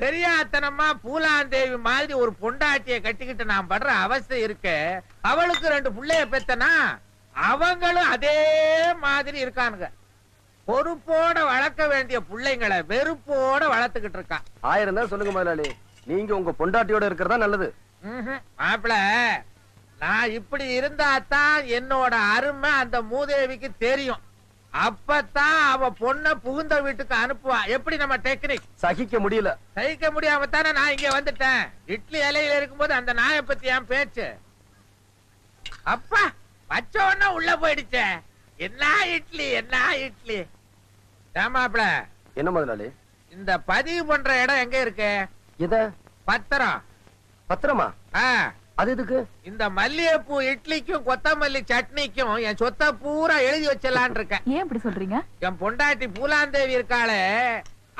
தெரியாத்தனமா பூலாந்தேவி மாதிரி ஒரு பொண்டாட்டிய கட்டிக்கிட்டு நான் படுற அவஸ்தை இருக்க அவளுக்கு ரெண்டு புள்ளைய பெத்தனா? அவங்களும் அதே மாதிரி இருக்கானுங்க. பொறுப்போட வளர்க்க வேண்டிய புள்ளைங்களை வெறுப்போட வளர்த்துக்கிட்டு இருக்கான் ஆயிரம் தான் சொல்லுங்க முதலாளி. நீங்க உங்க பொண்டாட்டியோட இருக்கிறதா நல்லது. மாப்பிள நான் இப்படி இருந்தா தான் என்னோட அருமை அந்த மூதேவிக்கு தெரியும். அப்பதான் அவ பொண்ண புகுந்த வீட்டுக்கு அனுப்புவா. எப்படி நம்ம டெக்னிக் சகிக்க முடியல. சகிக்க முடியாம தானே நான் இங்க வந்துட்டேன். இட்லி இலையில இருக்கும்போது அந்த நாயை பத்தி என் பேச்சு. அப்பா வச்ச உடனே உள்ள போயிடுச்சே. என்ன இட்லி என்ன இட்லி? ஏமாப்ள என்ன முதலாளி? இந்த பதிவு பண்ற இடம் எங்க இருக்கு? எத? பத்திரம். பத்திரமா? ஆ. அது எதுக்கு? இந்த மல்லிகைப்பூ இட்லிக்கும் கொத்தமல்லி சட்னிக்கும் என் சொத்தை பூரா எழுதி வச்சிடலான் இருக்கேன். ஏன் இப்படி சொல்றீங்க? என் பொண்டாட்டி பூலாந்தேவி இருக்காளே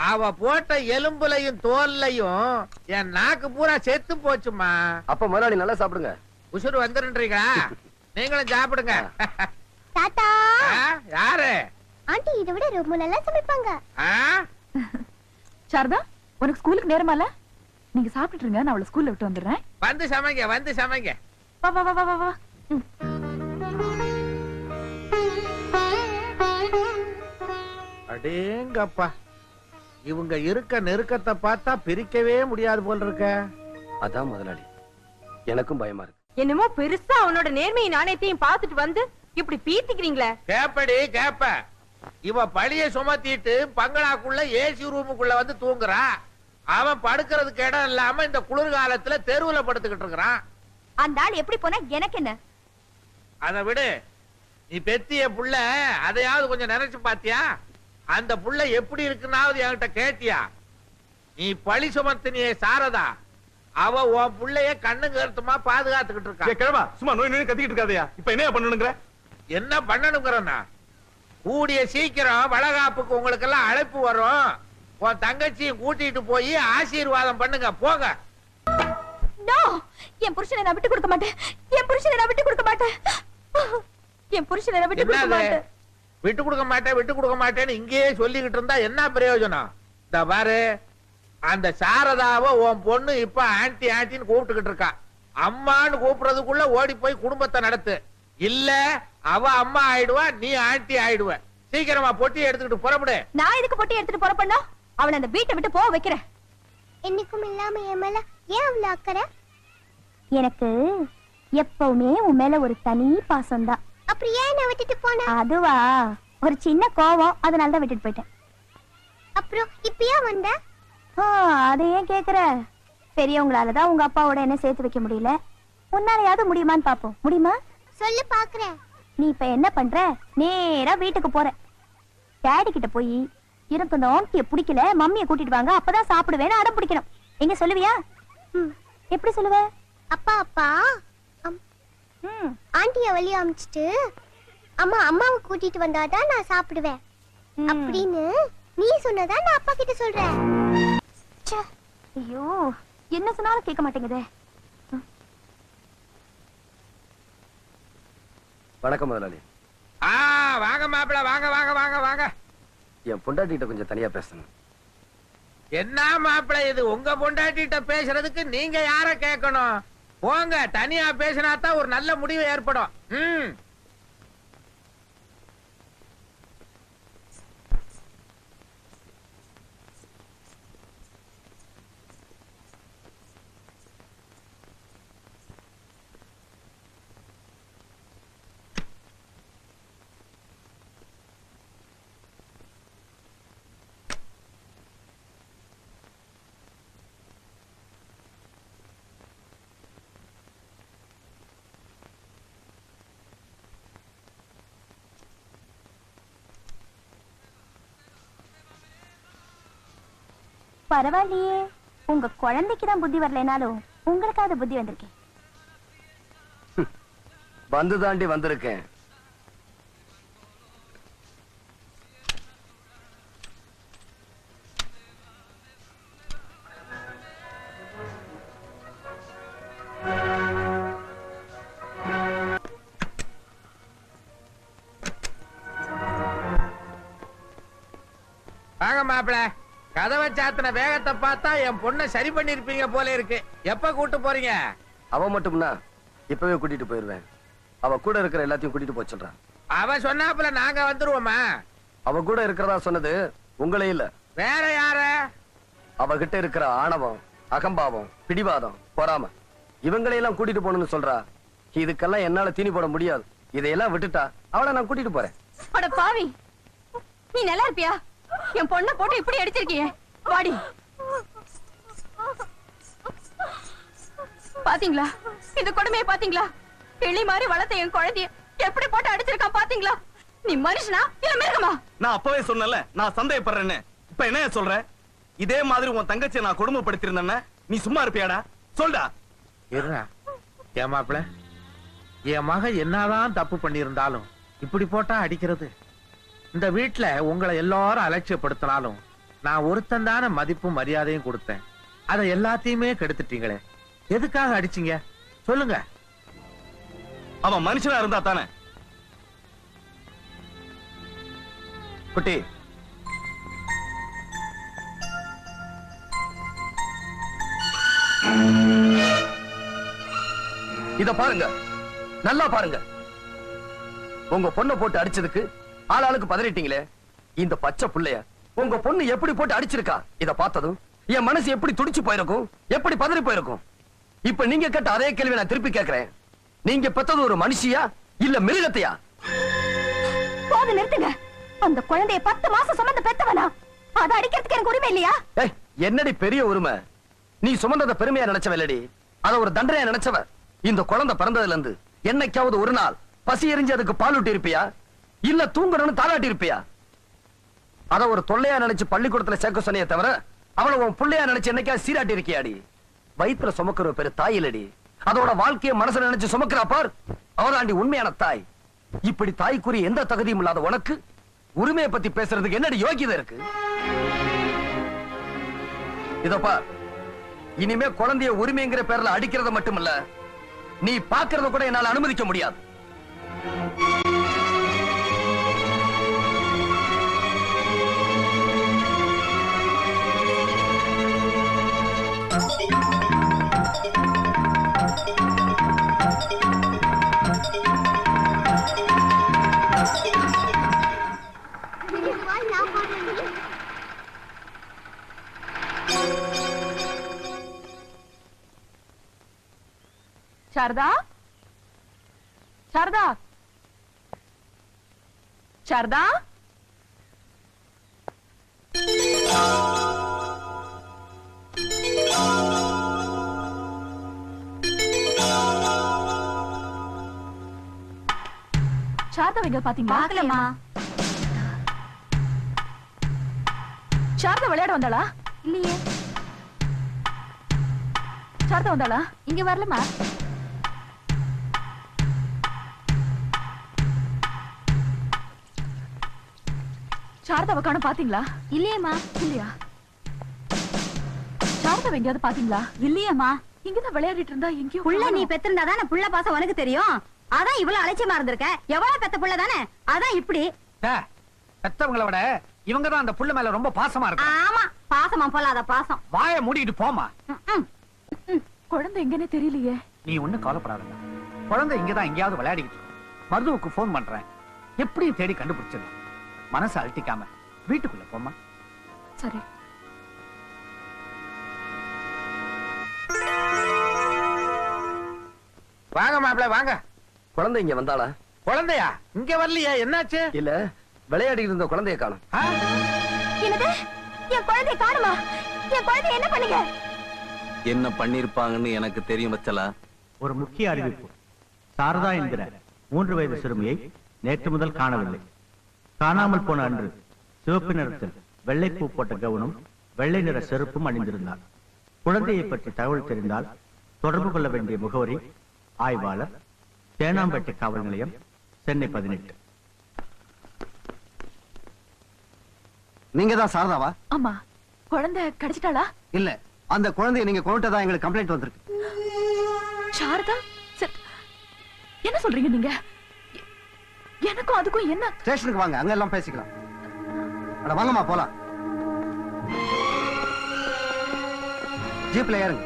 அவ போட்ட எலும்புலையும் தோல்லையும் என் நாக்கு பூரா செத்து போச்சுமா அப்ப முதலாளி நல்லா சாப்பிடுங்க. உசுறு வந்துருன்றீங்களா? நீங்களும் சாப்பிடுங்க. தாத்தா! யாரு? ஆண்டி இதை விட ரொம்ப நல்லா சமைப்பாங்க. ஆ? சாரதா உனக்கு ஸ்கூலுக்கு நேரமா இல்ல நீங்க சாப்பிட்டுட்டு இருங்க நான் அவளை ஸ்கூல்ல விட்டு வந்துடுறேன். வந்து சமைங்க வந்து சமைங்க. வா வா வா வா, வா வா. ம். அடேங்கப்பா. இவங்க இருக்க நெருக்கத்தை பார்த்தா பிரிக்கவே முடியாது போல இருக்க. அதான் முதலாளி. எனக்கும் பயமா இருக்கு. என்னமோ பெருசா அவனோட நேர்மையை நாணயத்தையும் பார்த்துட்டு வந்து இப்படி பீத்திக்கிறீங்களே. கேப்படி கேப்ப. இவ பழிய சுமத்திட்டு பங்களாக்குள்ள ஏசி ரூமுக்குள்ள வந்து தூங்குறா. அவன் படுக்கிறதுக்கு இடம் இல்லாம இந்த குளிர்காலத்துல தெருவுல படுத்துக்கிட்டு இருக்கிறான். அந்த ஆள் எப்படி போனா எனக்கு என்ன? அதை விடு. நீ பெத்திய புள்ள அதையாவது கொஞ்சம் நினைச்சு பாத்தியா? அந்த புள்ள எப்படி இருக்குன்னாவது என்கிட்ட கேட்டியா? நீ பழி சுமத்தினியே சாரதா. அவ உன் புள்ளைய கண்ணு கருத்துமா பாதுகாத்துக்கிட்டு இருக்கா. கிழவா சும்மா நோய் நோய் கத்திக்கிட்டு இருக்காதயா. இப்ப என்ன பண்ணணுங்கிற? என்ன பண்ணணுங்கிறனா கூடிய சீக்கிரம் வளகாப்புக்கு உங்களுக்கு எல்லாம் அழைப்பு வரும். உன் தங்கச்சியும் கூட்டிட்டு போய் ஆசீர்வாதம் பண்ணுங்க போங்க. என் புருஷனை நான் விட்டு கொடுக்க மாட்டேன். என் புருஷனை நான் விட்டு கொடுக்க மாட்டேன். என் புருஷனை நான் விட்டு கொடுக்க மாட்டேன். விட்டு கொடுக்க மாட்டேன் விட்டு கொடுக்க மாட்டேன்னு இங்கேயே சொல்லிக்கிட்டு இருந்தா என்ன பிரயோஜனம்? இந்த பாரு அந்த சாரதாவை உன் பொண்ணு இப்ப ஆன்டி ஆன்டின்னு கூப்பிட்டுக்கிட்டு இருக்கா. அம்மான்னு கூப்பிடுறதுக்குள்ள ஓடி போய் குடும்பத்தை நடத்து. இல்ல அவ அம்மா ஆயிடுவா நீ ஆன்டி ஆயிடுவ. சீக்கிரமா பொட்டி எடுத்துக்கிட்டு புறப்படு. நான் எதுக்கு பொட்டி எடுத்துட்டு புறப்படணும்? அவளை அந்த வீட்டை விட்டு போக வைக்கிறேன். என்னைக்கும் இல்லாம என் மேல ஏன் அவ்வளவு அக்கறை? எனக்கு எப்பவுமே உன் மேல ஒரு தனி பாசம் தான் அப்புறம் ஏன் நான் விட்டுட்டு போன? அதுவா? ஒரு சின்ன கோவம் அதனால தான் விட்டுட்டு போயிட்டேன். அப்புறம் இப்பயா வந்த? அதை ஏன் கேக்குற? பெரியவங்களால தான் உங்க அப்பாவோட என்ன சேர்த்து வைக்க முடியல. உன்னாலயாவது முடியுமான்னு பாப்போம். முடியுமா? சொல்லு பாக்குறேன். நீ இப்ப என்ன பண்ற? நேரா வீட்டுக்கு போற. டாடி கிட்ட போய் எனக்கு அந்த ஆண்டிய பிடிக்கல மம்மிய கூட்டிட்டு வாங்க அப்பதான் சாப்பிடுவேன்னு அடம் பிடிக்கணும். எங்க சொல்லுவியா? எப்படி சொல்லுவ? அப்பா அப்பா. ஆண்டிய வெளிய அமிச்சிட்டு அம்மா அம்மாவை கூட்டிட்டு வந்தாதான் நான் சாப்பிடுவேன். அப்படின்னு நீ சொன்னதா நான் அப்பா கிட்ட சொல்றேன். ஐயோ என்ன சொன்னாலும் கேட்க மாட்டேங்குதே. வணக்கம் முதலாளி. ஆ வாங்க மாப்பிள வாங்க வாங்க வாங்க வாங்க. என் பொண்டாட்டிகிட்ட கொஞ்சம் தனியா பேசணும். என்ன மாப்பிள இது? உங்க பொண்டாட்டிட்ட பேசுறதுக்கு நீங்க யார கேட்கணும்? போங்க தனியா பேசினா தான் ஒரு நல்ல முடிவு ஏற்படும். ம். பரவாயில்லையே. உங்க குழந்தைக்கு தான் புத்தி வரலைனாலும் உங்களுக்காவது புத்தி வந்திருக்கேன் வந்து தாண்டி வந்திருக்கேன். வாங்க மாப்பிள்ள கதவை சாத்தின வேகத்தை பார்த்தா என் பொண்ணை சரி பண்ணிருப்பீங்க போல இருக்கு. எப்ப கூட்டு போறீங்க? அவ மட்டும்னா இப்பவே கூட்டிட்டு போயிருவேன். அவ கூட இருக்கிற எல்லாத்தையும் கூட்டிட்டு போக சொல்றான் அவ சொன்னாப்புல நாங்க வந்துருவோமா? அவ கூட இருக்கிறதா சொன்னது உங்களே இல்ல. வேற யார? அவகிட்ட இருக்கிற ஆணவம் அகம்பாவம் பிடிவாதம் பொறாம இவங்களையெல்லாம் கூட்டிட்டு போகணும்னு சொல்றா. இதுக்கெல்லாம் என்னால தீனி போட முடியாது. இதையெல்லாம் விட்டுட்டா அவளை நான் கூட்டிட்டு போறேன். அட பாவி நீ நல்லா இருப்பியா? என் பொண்ணை போட்டு இப்படி அடிச்சிருக்கியே? வாடி. பாத்தீங்களா? இந்த கொடுமையை பாத்தீங்களா? கிளி மாதிரி வளர்த்த என் குழந்தைய எப்படி போட்டு அடிச்சிருக்கான் பாத்தீங்களா? நீ மனுஷனா இல்ல மிருகமா? நான் அப்பவே சொன்னல நான் சந்தேகப்படுறேன்னு. இப்ப என்ன சொல்ற? இதே மாதிரி உன் தங்கச்சியை நான் கொடுமைப்படுத்திருந்தேன்னா நீ சும்மா இருப்பியாடா? சொல்டா. இருடா. ஏன் மாப்பிள? என் மக என்னதான் தப்பு பண்ணியிருந்தாலும் இப்படி போட்டா அடிக்கிறது. இந்த வீட்டுல உங்களை எல்லாரும் அலட்சியப்படுத்தினாலும் நான் ஒருத்தன் தானே மதிப்பும் மரியாதையும் கொடுத்தேன். அதை எல்லாத்தையுமே கெடுத்துட்டீங்களே. எதுக்காக அடிச்சீங்க? சொல்லுங்க. அவன் மனுஷனா இருந்தா தானே? குட்டி. இத பாருங்க. நல்லா பாருங்க. உங்க பொண்ணை போட்டு அடிச்சதுக்கு ஆளாளுக்கு பதறிட்டீங்களே? இந்த பச்சை புள்ளைய உங்க பொண்ணு எப்படி போட்டு அடிச்சிருக்கா? இத பார்த்ததும் என் மனசு எப்படி துடிச்சு போயிருக்கும்? எப்படி பதறி போயிருக்கும்? இப்ப நீங்க கேட்ட அதே கேள்வி நான் திருப்பி கேக்குறேன். நீங்க பெத்தது ஒரு மனுஷியா? இல்ல மிருகத்தையா? போது நிறுத்துங்க. அந்த குழந்தைய பத்து மாசம் சுமந்து பெத்தவனா? அதை அடிக்கிறதுக்கு எனக்கு உரிமை இல்லையா? என்னடி பெரிய உரிமை? நீ சுமந்தத பெருமையா நினைச்சவ இல்லடி அத ஒரு தண்டனையா நினைச்சவ. இந்த குழந்தை பிறந்ததுல இருந்து என்னைக்காவது ஒரு நாள் பசி எரிஞ்சு அதுக்கு பால் ஊட்டி இருப்பியா? இல்ல தூங்கணும்னு தாளாட்டி இருப்பியா? அத ஒரு தொல்லையா நினைச்சு பள்ளிக்கூடத்துல சேர்க்க சொன்னிய தவிர அவளை உன் புள்ளையா நினைச்சு என்னைக்கா சீராட்டி இருக்கியாடி? வயிற்றுல சுமக்கிற பேரு தாயிலடி அதோட வாழ்க்கைய மனசுல நினைச்சு சுமக்கிறா பார். அவராண்டி உண்மையான தாய். இப்படி தாய்க்குரிய எந்த தகுதியும் இல்லாத உனக்கு உரிமையை பத்தி பேசுறதுக்கு என்னடி யோகியதை இருக்கு? இதப்பா இனிமே குழந்தைய உரிமைங்கிற பேர்ல அடிக்கிறத இல்ல நீ பாக்குறத கூட என்னால அனுமதிக்க முடியாது. சாரதா? சாரதா? சாரதா? பாத்தீங்களா? பாக்கலம்மா சாரதா விளையாட வந்தாளா? இல்லையே. சாரதா வந்தாளா? இங்க வரலமா சாரதாவை காண பாத்தீங்களா? இல்லையேம்மா. இல்லையா? சாரதாவை எங்கேயாவது பாத்தீங்களா? இல்லையேம்மா. இங்கதான் விளையாடிட்டு இருந்தா எங்கேயோ புள்ள நீ காணோம். பெத்திருந்தா தானே புள்ள பாசம் உனக்கு தெரியும். அதான் இவ்வளவு அலட்சியமா இருந்திருக்க. எவ்வளவு பெத்த புள்ள தானே அதான் இப்படி. பெத்தவங்கள விட இவங்க தான் அந்த புள்ள மேல ரொம்ப பாசமா இருக்கு? ஆமா பாசமா போலாத பாசம். வாயை மூடிட்டு போமா. குழந்தை எங்கன்னே தெரியலையே. நீ ஒண்ணும் கவலைப்படாத குழந்தை இங்கதான் எங்கேயாவது விளையாடிக்கிட்டு இருக்கு. மருதுவுக்கு போன் பண்றேன். எப்படியும் தேடி கண்டுபிடிச்சிடலாம். மனசை அழட்டிக்காம வீட்டுக்குள்ள போமா சரி. வாங்க மாப்பிள வாங்க. குழந்தை இங்க வந்தாளா? குழந்தையா? இங்க வரலையா என்னாச்சு? இல்ல விளையாடி இருந்த குழந்தைய காணும்? என்னது? என் குழந்தைய காணுமா? என் குழந்தைய என்ன பண்ணுங்க? என்ன பண்ணிருப்பாங்கன்னு எனக்கு தெரியும் வச்சலா? ஒரு முக்கிய அறிவிப்பு. சாரதா என்கிற மூன்று வயது சிறுமியை நேற்று முதல் காணவில்லை. காணாமல் போன அன்று சிவப்பு நிறத்தில் வெள்ளைப்பூ போட்ட கவுனும் வெள்ளை நிற செருப்பும் அணிந்திருந்தார். குழந்தையை பற்றி தகவல் தெரிந்தால் தொடர்பு கொள்ள வேண்டிய முகவரி ஆய்வாளர் தேனாம்பேட்டை காவல் நிலையம் சென்னை பதினெட்டு. நீங்க தான் சாரதாவா? ஆமா குழந்தை கிடைச்சிட்டாளா? இல்ல அந்த குழந்தைய நீங்க கொண்டுட்டதா எங்களுக்கு கம்ப்ளைண்ட் வந்திருக்கு. சாரதா சரி. என்ன சொல்றீங்க நீங்க? எனக்கும் அதுக்கும் என்ன? ஸ்டேஷனுக்கு வாங்க அங்க எல்லாம் பேசிக்கலாம். அட வாங்கம்மா போலாம். ஜீப்ல ஏறுங்க.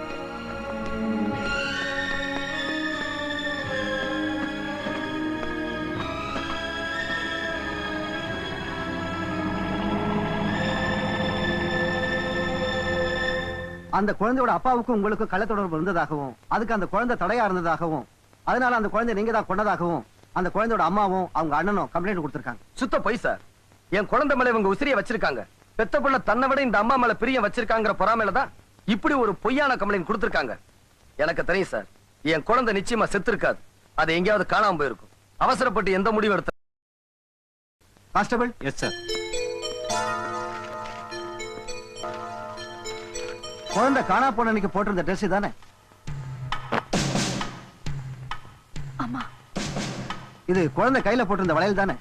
அந்த குழந்தையோட அப்பாவுக்கும் உங்களுக்கும் கள்ள தொடர்பு இருந்ததாகவும் அதுக்கு அந்த குழந்தை தடையா இருந்ததாகவும் அதனால அந்த குழந்தை நீங்க தான் கொண்டதாகவும் அந்த குழந்தையோட அம்மாவும் அவங்க அண்ணனும் கம்ப்ளைண்ட் கொடுத்திருக்காங்க. சுத்த பொய் சார் என் குழந்தை மேல இவங்க உசிரிய வச்சிருக்காங்க. பெத்த பிள்ளை தன்னை விட இந்த அம்மா மேல பிரியம் வச்சிருக்காங்கிற பொறாமையில தான் இப்படி ஒரு பொய்யான கம்ப்ளைண்ட் கொடுத்திருக்காங்க. எனக்கு தெரியும் சார் என் குழந்தை நிச்சயமா செத்து இருக்காது அது எங்கேயாவது காணாம போயிருக்கும். அவசரப்பட்டு எந்த முடிவு எடுத்த கான்ஸ்டபிள்? எஸ் சார் குழந்தை காணா போன அன்னைக்கு போட்டிருந்த ட்ரெஸ் தானே? இது குழந்தை கையில போட்டிருந்த வளையல் தானே?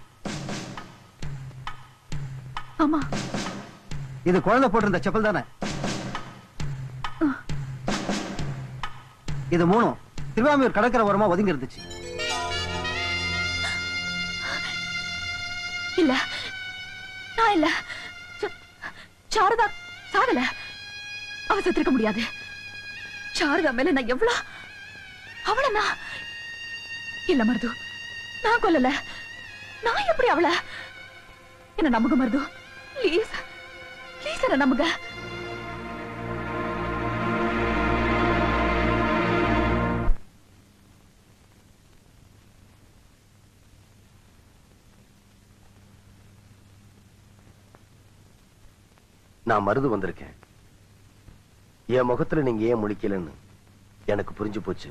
ஆமா. இது குழந்தை போட்டிருந்த செப்பல் தானே? இது மூணும் திருவாமியூர் கடற்கரை ஓரமா ஒதுங்கி இருந்துச்சு. இல்ல. நான் இல்ல. சாரதா சாகல அவ செத்திருக்க முடியாது. சாரதா மேல நான் எவ்வளவு அவள நான். இல்ல மருது நான் கொல்லல. நான் எப்படி அவள? என்ன நம்புக மருது? ப்ளீஸ் ப்ளீஸ் என்ன நம்புக நான் மருது வந்திருக்கேன். என் முகத்துல நீங்க ஏன் முழிக்கலன்னு எனக்கு புரிஞ்சு போச்சு.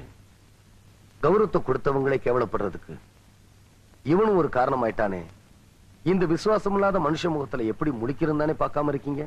கௌரவத்தை கொடுத்தவங்களே கேவலப்படுறதுக்கு இவனும் ஒரு காரணம் ஆயிட்டானே இந்த விசுவாசம் இல்லாத மனுஷ முகத்துல எப்படி முடிக்கிறந்தானே பார்க்காம இருக்கீங்க?